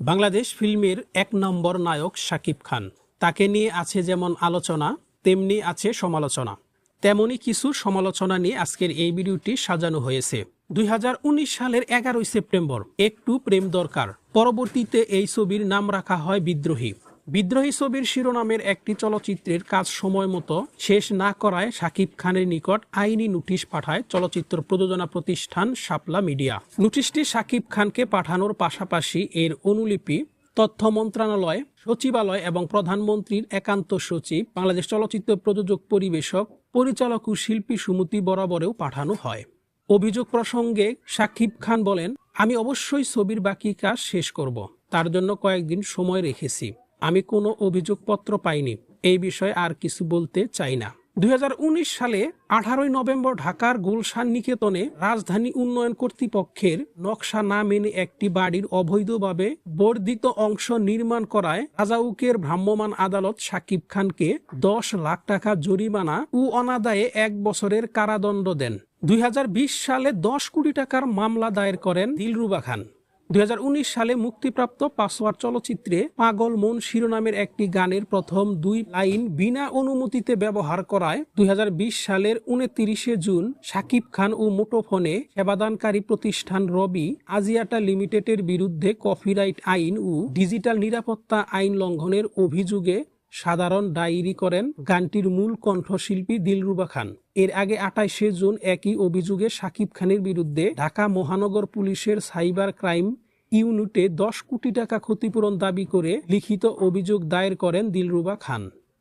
বাংলাদেশ ফিল্মের এক নম্বর নায়ক শাকিব খান। তাকে নিয়ে আছে যেমন আলোচনা, তেমনি আছে সমালোচনা। তেমনই কিছু সমালোচনা নিয়ে আজকের এই ভিডিওটি সাজানো হয়েছে। দুই হাজার উনিশ সালের এগারোই সেপ্টেম্বর, একটু প্রেম দরকার। পরবর্তীতে এই ছবির নাম রাখা হয় বিদ্রোহী। বিদ্রোহী ছবির শিরোনামের একটি চলচ্চিত্রের কাজ সময় মতো শেষ না করায় শাকিব খানের নিকট আইনি নোটিশ পাঠায় চলচ্চিত্র প্রযোজনা প্রতিষ্ঠান শাপলা মিডিয়া। নোটিশটি শাকিব খানকে পাঠানোর পাশাপাশি এর অনুলিপি, তথ্য মন্ত্রণালয়, সচিবালয় এবং প্রধানমন্ত্রীর একান্ত সচিব, বাংলাদেশ চলচ্চিত্র প্রযোজক পরিবেশক, পরিচালক ও শিল্পী সুমতি বরাবরেও পাঠানো হয়। অভিযোগ প্রসঙ্গে সাকিব খান বলেন, আমি অবশ্যই ছবির বাকি কাজ শেষ করব। তার জন্য কয়েকদিন সময় রেখেছি। আমি কোনো অভিযোগপত্র পাইনি। এই বিষয়ে আর কিছু বলতে চাই না। দুই হাজার উনিশ সালে আঠারোই নভেম্বর ঢাকার গুলশান নিকেতনে রাজধানী উন্নয়ন কর্তৃপক্ষের নকশা না মেনে একটি বাড়ির অবৈধভাবে বর্ধিত অংশ নির্মাণ করায় রাজাউকের ভ্রাম্যমাণ আদালত সাকিব খানকে দশ লাখ টাকা জরিমানা ও অনাদায়ে এক বছরের কারাদণ্ড দেন। দুই হাজার বিশ সালে দশ কোটি টাকার মামলা দায়ের করেন দিলরুবা খান। দুই সালে মুক্তিপ্রাপ্ত পাসওয়ার চলচ্চিত্রে পাগল মন শিরোনামের একটি গানের প্রথম দুই লাইন বিনা অনুমতিতে ব্যবহার করায় দুই হাজার বিশ সালের উনত্রিশে জুন সাকিব খান ও মুঠোফোনে সেবাদানকারী প্রতিষ্ঠান রবি আজিয়াটা লিমিটেডের বিরুদ্ধে কপিরাইট আইন ও ডিজিটাল নিরাপত্তা আইন লঙ্ঘনের অভিযোগে সাধারণ ডায়েরি করেন গানটির মূল কণ্ঠশিল্পী দিলরুবা খান। এর আগে আঠাইশে জুন একই অভিযোগে সাকিব খানের বিরুদ্ধে ঢাকা মহানগর পুলিশের সাইবার ক্রাইম ইউনিটে দশ কোটি টাকা ক্ষতিপূরণ দাবি করে লিখিত অভিযোগ দায়ের করেন দিলরুবা খান।